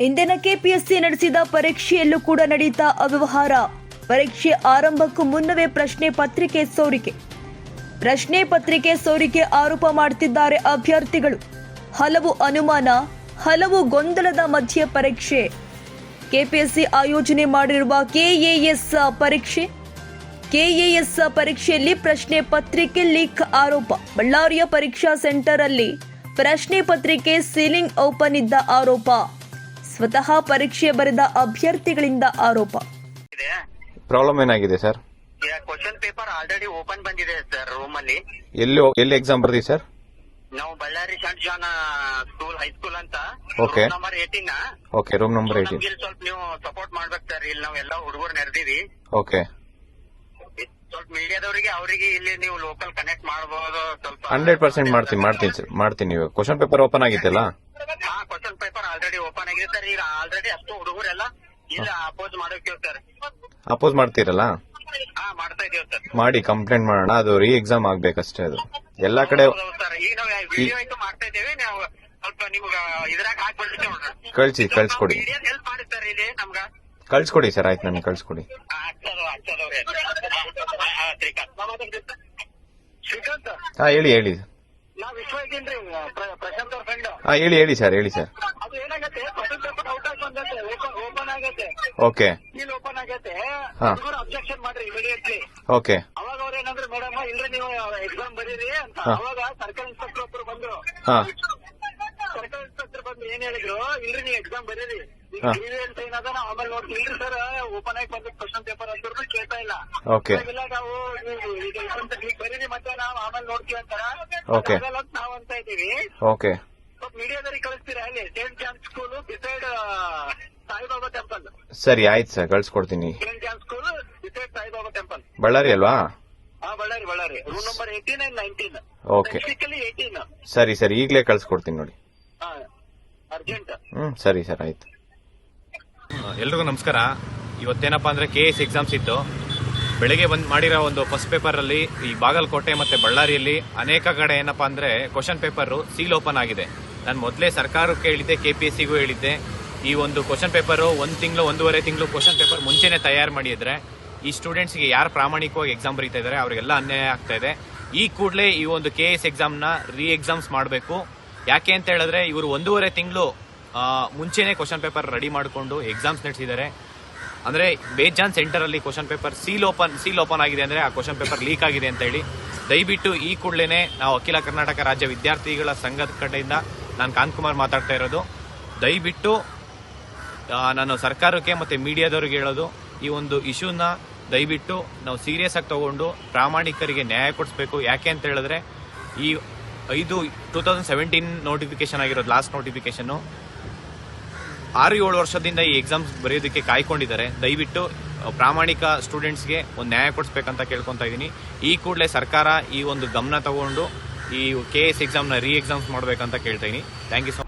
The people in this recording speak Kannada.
ಇಂದಿನ ಕೆಪಿಎಸ್ಸಿ ನಡೆಸಿದ ಪರೀಕ್ಷೆಯಲ್ಲೂ ಕೂಡ ನಡೆಯಿತ ಅವ್ಯವಹಾರ. ಪರೀಕ್ಷೆ ಆರಂಭಕ್ಕೂ ಮುನ್ನವೇ ಪ್ರಶ್ನೆ ಪತ್ರಿಕೆ ಸೋರಿಕೆ. ಪ್ರಶ್ನೆ ಪತ್ರಿಕೆ ಸೋರಿಕೆ ಆರೋಪ ಮಾಡುತ್ತಿದ್ದಾರೆ ಅಭ್ಯರ್ಥಿಗಳು. ಹಲವು ಅನುಮಾನ, ಹಲವು ಗೊಂದಲದ ಮಧ್ಯೆ ಪರೀಕ್ಷೆ. ಕೆಪಿಎಸ್ಸಿ ಆಯೋಜನೆ ಮಾಡಿರುವ ಕೆಎಎಸ್ ಪರೀಕ್ಷೆ. ಕೆಎಎಸ್ ಪರೀಕ್ಷೆಯಲ್ಲಿ ಪ್ರಶ್ನೆ ಪತ್ರಿಕೆ ಲೀಕ್ ಆರೋಪ. ಬಳ್ಳಾರಿಯ ಪರೀಕ್ಷಾ ಸೆಂಟರ್ ಅಲ್ಲಿ ಪ್ರಶ್ನೆ ಪತ್ರಿಕೆ ಸೀಲಿಂಗ್ ಓಪನ್ ಇದ್ದ ಆರೋಪ. ಸ್ವತಃ ಪರೀಕ್ಷೆ ಬರೆದ ಅಭ್ಯರ್ಥಿಗಳಿಂದ ಆರೋಪ. ಇದೆ ಪ್ರಾಬ್ಲಮ್ ಏನಾಗಿದೆ sir question paper already open ಬಂದಿದೆ ಸರ್ ರೂಮ್ ಅಲ್ಲಿ. ಎಲ್ಲಿ ಎಲ್ಲಿ ಎಕ್ಸಾಮ್ ಬರ್ದಿ ಸರ್ ನಾವು Ballari saint John school high school ಅಂತ. Okay number eighteen okay room number eighteen ಇಲ್ಲಿ ಸ್ವಲ್ಪ ನೀವು ಸಪೋರ್ಟ್ ಮಾಡ್ಬೇಕು ಸರ್ ಇಲ್ಲಿ ನಾವು ಎಲ್ಲ ಹುಡುಗರು ನೆರೆದಿವಿ. ಓಕೆ ಸ್ವಲ್ಪ ಮೀಡಿಯಾದವರಿಗೆ ಅವರಿಗೆ ಇಲ್ಲಿ ನೀವು ಲೋಕಲ್ ಕನೆಕ್ಟ್ ಮಾಡಬಹುದು ಸ್ವಲ್ಪ ಹಂಡ್ರೆಡ್ ಪರ್ಸೆಂಟ್ ಮಾಡ್ತೀನಿ ಮಾಡ್ತೀನಿ ಸರ್ ಮಾಡ್ತೀನಿ ನೀವು ಕ್ವಶನ್ ಪೇಪರ್ ಓಪನ್ ಆಗಿತ್ತಲ್ಲ ಹಾ ಕ್ವಶನ್ ಪೇಪರ್ ಆಲ್ರೆಡಿ ಓಪನ್ ಆಗಿದೆ ಸರ್ ಈಗ ಆಲ್ರೆಡಿ ಅಷ್ಟು ಹುಡುಗರೆಲ್ಲ ಇಲ್ಲ ಅಪೋಸ್ ಮಾಡೋಕೆ ಸರ್ ಅಪೋಸ್ ಮಾಡ್ತೀರಲ್ಲ? ಹಾ ಮಾಡ್ತಾ ಇದೀವಿ ಸರ್ ಮಾಡಿ ಕಂಪ್ಲೇಂಟ್ ಮಾಡೋಣ. ಅದು ರೀ ಎಕ್ಸಾಮ್ ಆಗ್ಬೇಕಷ್ಟೇ ಅದು. ಎಲ್ಲಾ ಕಡೆ ಸರ್ ಈಗ ನಾವು ವಿಡಿಯೋ ಆಯ್ತು ಮಾಡ್ತಾ ಇದ್ದೇವೆ. ನಾವು ಸ್ವಲ್ಪ ನಿಮ್ಗ ಇದ್ರಾಗ ಹಾಕ್ಬಿಡ್ತೀವಿ ನೋಡ್ರಿ ಕಳ್ಸಿ ಕಳ್ಸ್ಕೊಡಿ. ಕಳ್ಸಿಕೊಡಿ ಹೆಲ್ಪ್ ಮಾಡಿ ಸರ್ ಇಲ್ಲಿ ನಮ್ಗ. ಕಳ್ಸ್ಕೊಡಿ ಸರ್ ಆಯ್ತು ನನಗೆ ಕಳ್ಸ್ಕೊಡಿ. ಶ್ರೀಕಾಂತ್. ಹಾ ಹೇಳಿ ಹೇಳಿ. ನಾ ವಿಶ್ವ ಇದ್ದೀನ್ರಿ ಪ್ರಶಾಂತ್ ಅವ್ರ ಫ್ರೆಂಡ್ ಹಾ ಹೇಳಿ ಹೇಳಿ ಸರ್ ಹೇಳಿ ಸರ್ ಅದು ಏನಾಗತ್ತೆ ಕ್ವಶನ್ ಪೇಪರ್ ಔಟ್ ಆಗಿ ಬಂದತ್ತೆ ಓಕೆ. ಸೀಲ್ ಓಪನ್ ಆಗೈತೆ. ಹಾ. ಅಬ್ಜೆಕ್ಷನ್ ಮಾಡ್ರಿ ಇಮಿಡಿಯೇಟ್ಲಿ ಓಕೆ. ಅವಾಗ ಅವ್ರ ಏನಂದ್ರೆ ಮೇಡಮ್ ಇಲ್ರಿ ನೀವು ಎಕ್ಸಾಮ್ ಬರೀರಿ ಅಂತ. ಹಾ. ಅವಾಗ ಸರ್ಕಲ್ ಇನ್ಸ್ಪೆಕ್ಟರ್ ಒಬ್ರು ಬಂದ್ರು. ಹಾ. ಸರ್ಕಲ್ ಇನ್ಸ್ಪೆಕ್ಟರ್ ಬಂದು ಏನ್ ಹೇಳಿದ್ರು? ಇಲ್ರಿ ನೀವು ಎಕ್ಸಾಮ್ ಬರೀರಿ. ಹಾ. ಅಂತ ಏನದ ನಾವು ಆಮೇಲೆ ನೋಡ್ತೀವಿ ಇಲ್ರಿ ಸರ್ ಓಪನ್ ಆಗಿ ಬಂದ ಕ್ವಶನ್ ಪೇಪರ್ ಅಂತ ಕೇಳ್ತಾ ಇಲ್ಲ. ಓಕೆ. ಇಲ್ಲ ನಾವು ನೀವು ಈಗ ಇಷ್ಟಂತ ಈಗ ಬರೀರಿ ಮತ್ತೆ ನಾವು ಆಮೇಲೆ ನೋಡ್ತೀವಿ ಅಂತಾರ. Okay. ಆಗಲ್ಲ ಅಂತ ನಾವು ಅಂತ ಇದ್ದೀವಿ. ಓಕೆ. ಸ್ವಲ್ಪ ಮೀಡಿಯಾದವ್ರಿಗೆ ಕಳಿಸ್ತೀರಾ ಅಲ್ಲಿ? Saint John school beside Saibaba temple Ballari ಆಯ್ತು sir ಕಳ್ಸಿಕೊಡ್ತೀನಿ. Saint John school beside Saibaba temple Ballari ಅಲ್ವಾ? ಹಾ Ballari Ballari. Room number and nineteen specifically eighteen ಸರಿ ಸರಿ ಈಗಲೇ ಕಳ್ಸಿಕೊಡ್ತೀನಿ ನೋಡಿ. ಹಾ ಅರ್ಜೆಂಟ್ ಹ್ಮ್ ಸರಿ ಸರ್ ಆಯ್ತು. ಎಲ್ರಿಗೂ ನಮಸ್ಕಾರ. ಇವತ್ತೇನಪ್ಪ ಅಂದ್ರೆ ಕೆ ಎಸ್ ಎಕ್ಸಾಮ್ಸ್ ಇತ್ತು. ಬೆಳಿಗ್ಗೆ ಬಂದ್ ಮಾಡಿರೋ ಒಂದು ಫಸ್ಟ್ ಪೇಪರ್ ಅಲ್ಲಿ ಈ ಬಾಗಲಕೋಟೆ ಮತ್ತೆ ಬಳ್ಳಾರಿಯಲ್ಲಿ ಅನೇಕ ಕಡೆ ಏನಪ್ಪಾ ಅಂದ್ರೆ ಕ್ವಶನ್ ಪೇಪರ್ ಸೀಲ್ ಓಪನ್ ಆಗಿದೆ. ನಾನು ಮೊದಲೇ ಸರ್ಕಾರಕ್ಕೆ ಹೇಳಿದ್ದೆ ಕೆ ಪಿ ಎಸ್ ಸಿಗೂ ಹೇಳಿದ್ದೆ. ಈ ಒಂದು ಕ್ವಶನ್ ಪೇಪರ್ ಒಂದು ತಿಂಗಳು, ಒಂದೂವರೆ ತಿಂಗಳು ಕ್ವಶನ್ ಪೇಪರ್ ಮುಂಚೆನೆ ತಯಾರು ಮಾಡಿದರೆ ಈ ಸ್ಟೂಡೆಂಟ್ಸ್ಗೆ ಯಾರು ಪ್ರಾಮಾಣಿಕವಾಗಿ ಎಕ್ಸಾಮ್ ಬರೀತಾ ಇದ್ದಾರೆ ಅವರಿಗೆಲ್ಲ ಅನ್ಯಾಯ ಆಗ್ತಾ ಇದೆ. ಈ ಕೂಡಲೇ ಈ ಒಂದು ಕೆ ಎಸ್ ಎಕ್ಸಾಮ್ನ ರೀ ಎಕ್ಸಾಮ್ಸ್ ಮಾಡಬೇಕು. ಯಾಕೆ ಅಂತ ಹೇಳಿದ್ರೆ ಇವರು ಒಂದೂವರೆ ತಿಂಗಳು ಮುಂಚೆನೇ ಕ್ವಶನ್ ಪೇಪರ್ ರೆಡಿ ಮಾಡಿಕೊಂಡು ಎಕ್ಸಾಮ್ಸ್ ನಡೆಸಿದ್ದಾರೆ. ಅಂದ್ರೆ ಬೇಜಾನ್ ಸೆಂಟರ್ ಅಲ್ಲಿ question paper seal open seal open ಆಗಿದೆ ಅಂದ್ರೆ ಆ ಕ್ವಶನ್ ಪೇಪರ್ ಲೀಕ್ ಆಗಿದೆ ಅಂತ ಹೇಳಿ. ದಯವಿಟ್ಟು ಈ ಕೂಡಲೇ ನಾವು ಅಖಿಲ ಕರ್ನಾಟಕ ರಾಜ್ಯ ವಿದ್ಯಾರ್ಥಿಗಳ ಸಂಘದ ಕಡೆಯಿಂದ ನಾನು ಕಾಂತಕುಮಾರ್ ಮಾತಾಡ್ತಾ ಇರೋದು. ದಯವಿಟ್ಟು ನಾನು ಸರ್ಕಾರಕ್ಕೆ ಮತ್ತೆ ಮೀಡಿಯಾದವ್ರಿಗೆ ಹೇಳೋದು, ಈ ಒಂದು ಇಶ್ಯೂನ ದಯವಿಟ್ಟು ನಾವು ಸೀರಿಯಸ್ ಆಗಿ ತಗೊಂಡು ಪ್ರಾಮಾಣಿಕರಿಗೆ ನ್ಯಾಯ ಕೊಡಿಸ್ಬೇಕು. ಯಾಕೆ ಅಂತ ಹೇಳಿದ್ರೆ, ಈ ಐದು ಟೂ ತೌಸಂಡ್ ಸೆವೆಂಟೀನ್ ನೋಟಿಫಿಕೇಶನ್ ಆಗಿರೋದು ಲಾಸ್ಟ್ ನೋಟಿಫಿಕೇಶನ್ ಆರು ಏಳು ವರ್ಷದಿಂದ ಈ ಎಕ್ಸಾಮ್ಸ್ ಬರೆಯೋದಕ್ಕೆ ಕಾಯ್ಕೊಂಡಿದ್ದಾರೆ. ದಯವಿಟ್ಟು ಪ್ರಾಮಾಣಿಕ ಸ್ಟೂಡೆಂಟ್ಸ್ಗೆ ಒಂದು ನ್ಯಾಯ ಕೊಡಿಸ್ಬೇಕಂತ ಕೇಳ್ಕೊತಾ ಇದ್ದೀನಿ. ಈ ಕೂಡಲೇ ಸರ್ಕಾರ ಈ ಒಂದು ಗಮನ ತಗೊಂಡು ಈ ಕೆ ಎಸ್ ಎಕ್ಸಾಮ್ನ ರೀ ಎಕ್ಸಾಮ್ಸ್ ಮಾಡಬೇಕಂತ ಕೇಳ್ತಾ ಇದ್ದೀನಿ. Thank you so